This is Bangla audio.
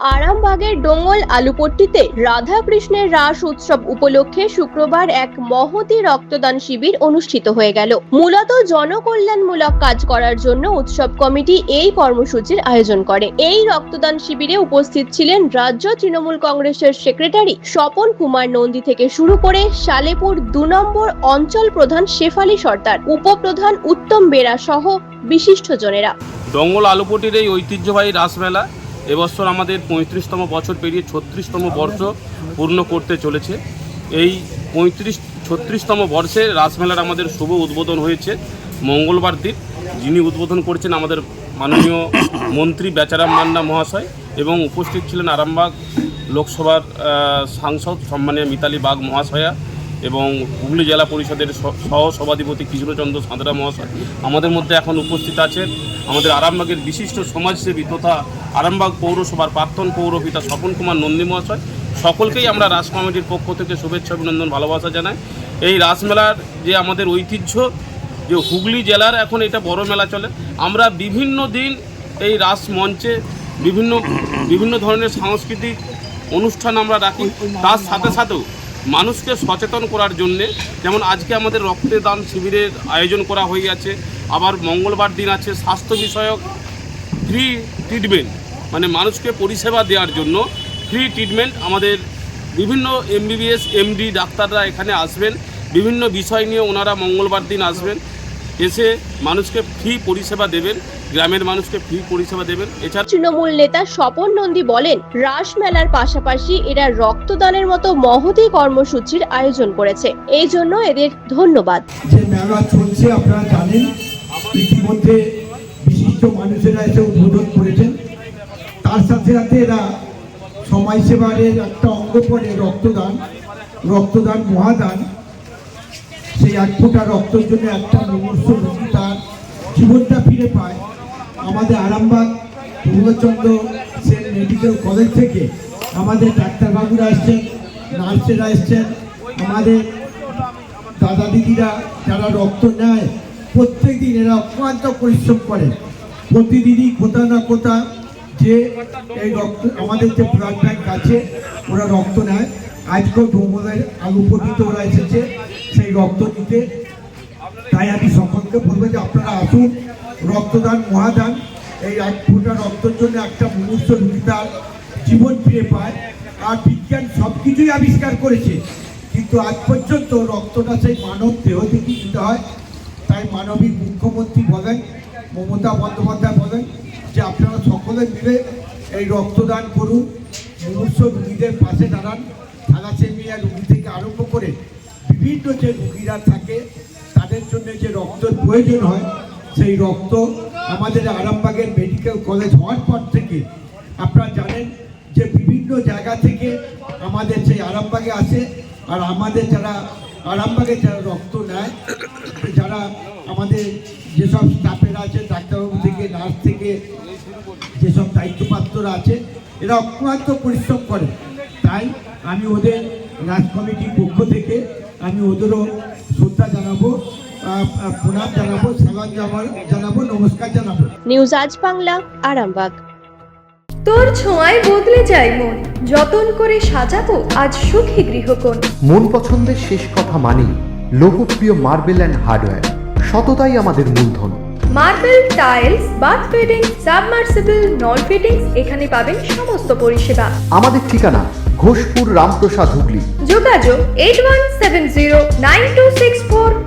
আরামবাগের ডোঙ্গল আলুপট্টিতে রাধাকৃষ্ণের রাস উৎসব উপলক্ষে শুক্রবার এক মহতি রক্তদান শিবির অনুষ্ঠিত হয়ে গেল। মূলত জনকল্যাণমূলক কাজ করার জন্য উৎসব কমিটি এই কর্মসূচির আয়োজন করে। এই রক্তদান শিবিরে উপস্থিত ছিলেন রাজ্য তৃণমূল কংগ্রেসের সেক্রেটারি স্বপন কুমার নন্দী থেকে শুরু করে সালেপুর দু নম্বর অঞ্চল প্রধান শেফালি সর্দার, উপপ্রধান উত্তম বেরা সহ বিশিষ্টজনেরা ডঙ্গল আলুপটির এই ঐতিহ্যবাহী রাসমেলা এবছর আমাদের পঁয়ত্রিশতম বছর পেরিয়ে ছত্রিশতম বর্ষ পূর্ণ করতে চলেছে। এই পঁয়ত্রিশ, ছত্রিশতম বর্ষে রাসমেলার আমাদের শুভ উদ্বোধন হয়েছে। মঙ্গলবার দিন যিনি উদ্বোধন করছেন আমাদের মাননীয় মন্ত্রী বেচারাম মান্না মহাশয় এবং উপস্থিত ছিলেন আরামবাগ লোকসভার সাংসদ সম্মানীয় মিতালি বাগ মহাশয়া। এবং হুগলি জেলা পরিষদের সহ সভাধিপতি কৃষ্ণচন্দ্র সাঁতরা মহাশয় আমাদের মধ্যে এখন উপস্থিত আছেন। আমাদের আরামবাগের বিশিষ্ট সমাজসেবী তথা আরামবাগ পৌরসভার প্রাক্তন পৌরপিতা স্বপন কুমার নন্দী মহাশয়, সকলকেই আমরা রাস কমিটির পক্ষ থেকে শুভেচ্ছা, অভিনন্দন, ভালোবাসা জানাই। এই রাসমেলার যে আমাদের ঐতিহ্য, যে হুগলি জেলার এখন এটা বড় মেলা চলে, আমরা বিভিন্ন দিন এই রাস মঞ্চে বিভিন্ন বিভিন্ন ধরনের সাংস্কৃতিক অনুষ্ঠান আমরা রাখি। তার সাথে সাথেও মানুষকে সচেতন করার জন্যে, যেমন আজকে আমাদের রক্তদান শিবিরের আয়োজন করা হয়ে গেছে আবার মঙ্গলবার দিন আছে স্বাস্থ্য বিষয়ক ফ্রি ট্রিটমেন্ট মানে মানুষকে পরিষেবা দেওয়ার জন্য ফ্রি ট্রিটমেন্ট আমাদের বিভিন্ন এমবিবিএস এমডি ডাক্তাররা এখানে আসবেন, বিভিন্ন বিষয় নিয়ে ওনারা মঙ্গলবার দিন আসবেন, এসে মানুষকে ফ্রি পরিষেবা দেবেন। গ্রামের মানুষকে ফ্রি পরিষেবা দেবেন। এছাড়া তৃণমূল নেতা স্বপন নন্দী বলেন রাস মেলার পাশাপাশি এরা রক্তদানের মতো মহতি কর্মসূচির আয়োজন করেছে। এই জন্য এদের ধন্যবাদ। যে মেলা চলছে আপনারা জানেন ইতিমধ্যে বিশিষ্ট মানুষেরা এসে উদ্বোধন করেছেন। তার সাথে সাথে এরা সমাজসেবারের একটা অঙ্গ পড়ে রক্তদান। রক্তদান মহাদান। সেই এক ফোঁটা রক্তের জন্য একটা মুমূর্ষ রোগী তার জীবনটা ফিরে পায়। আমাদের আরামবাগ পূর্ণচন্দ্র সেন মেডিকেল কলেজ থেকে আমাদের ডাক্তারবাবুরা এসছেন, নার্সেরা এসছেন, আমাদের দাদা দিদিরা যারা রক্ত নেয় প্রত্যেক দিন এরা অক্লান্ত পরিশ্রম করে। প্রতিদিনই কোথাও না কোথাও যে এই রক্ত, আমাদের যে ব্লাড ব্যাংক আছে, ওরা রক্ত নেয়। আজকেও ডোমলের আলুপটিতে ওরা এসেছে, সেই রক্ত নিতে। তাই আমি সকলকে বলব যে আপনারা আসুন, রক্তদান, মহাদান। এই এক রক্তের জন্য একটা মুহূর্ত রুগী তার জীবন ফিরে পায়। আর বিজ্ঞান সব কিছুই আবিষ্কার করেছে, কিন্তু আজ পর্যন্ত রক্তটা সেই মানব দেহ থেকে দিতে হয়। তাই মানবিক মুখ্যমন্ত্রী বলেন, মমতা বন্দ্যোপাধ্যায় বলেন, যে আপনারা সকলে মিলে এই রক্তদান করুন মুমূর্ষ রুগীদের পাশে দাঁড়ান। থ্যালাসেমিয়া রুগী থেকে আরম্ভ করে বিভিন্ন যে রুগীরা থাকে তাদের জন্য যে রক্তের প্রয়োজন হয়, সেই রক্ত আমাদের আরামবাগের মেডিকেল কলেজ হওয়ার পর থেকে আপনারা জানেন যে বিভিন্ন জায়গা থেকে আমাদের সেই আরামবাগে আসে আর আমাদের যারা আরামবাগে যারা রক্ত নেয়, যারা আমাদের যেসব স্টাফেরা আছে, ডাক্তারবাবু থেকে নার্স থেকে, যেসব দায়িত্বপ্রাপ্তরা আছে, এরা অক্লান্ত পরিশ্রম করে। তাই আমি ওদের রাজ কমিটির পক্ষ থেকে আমি ওদেরও শ্রদ্ধা জানাব প্রণাম জানাব সালাম জানাব জানাব নমস্কার জানাব। নিউজ আজ বাংলা আরামবাগ। তোর ছোঁয়ায় বদলে যায় মন যতন করে সাজাবো আজ সুখী গৃহকোণ। মন পছন্দের শেষ কথা মানি লোকপ্রিয় মার্বেল অ্যান্ড হার্ডওয়্যার সততাই আমাদের মূলধন। Marble tiles bath fitting submersible নল ফিটিংস এখানে পাবেন সমস্ত পরিষেবা। আমাদের ঠিকানা ঘোষপুর রামপ্রসাদ হুগলি। যোগাযোগ eight one seven zero nine two six four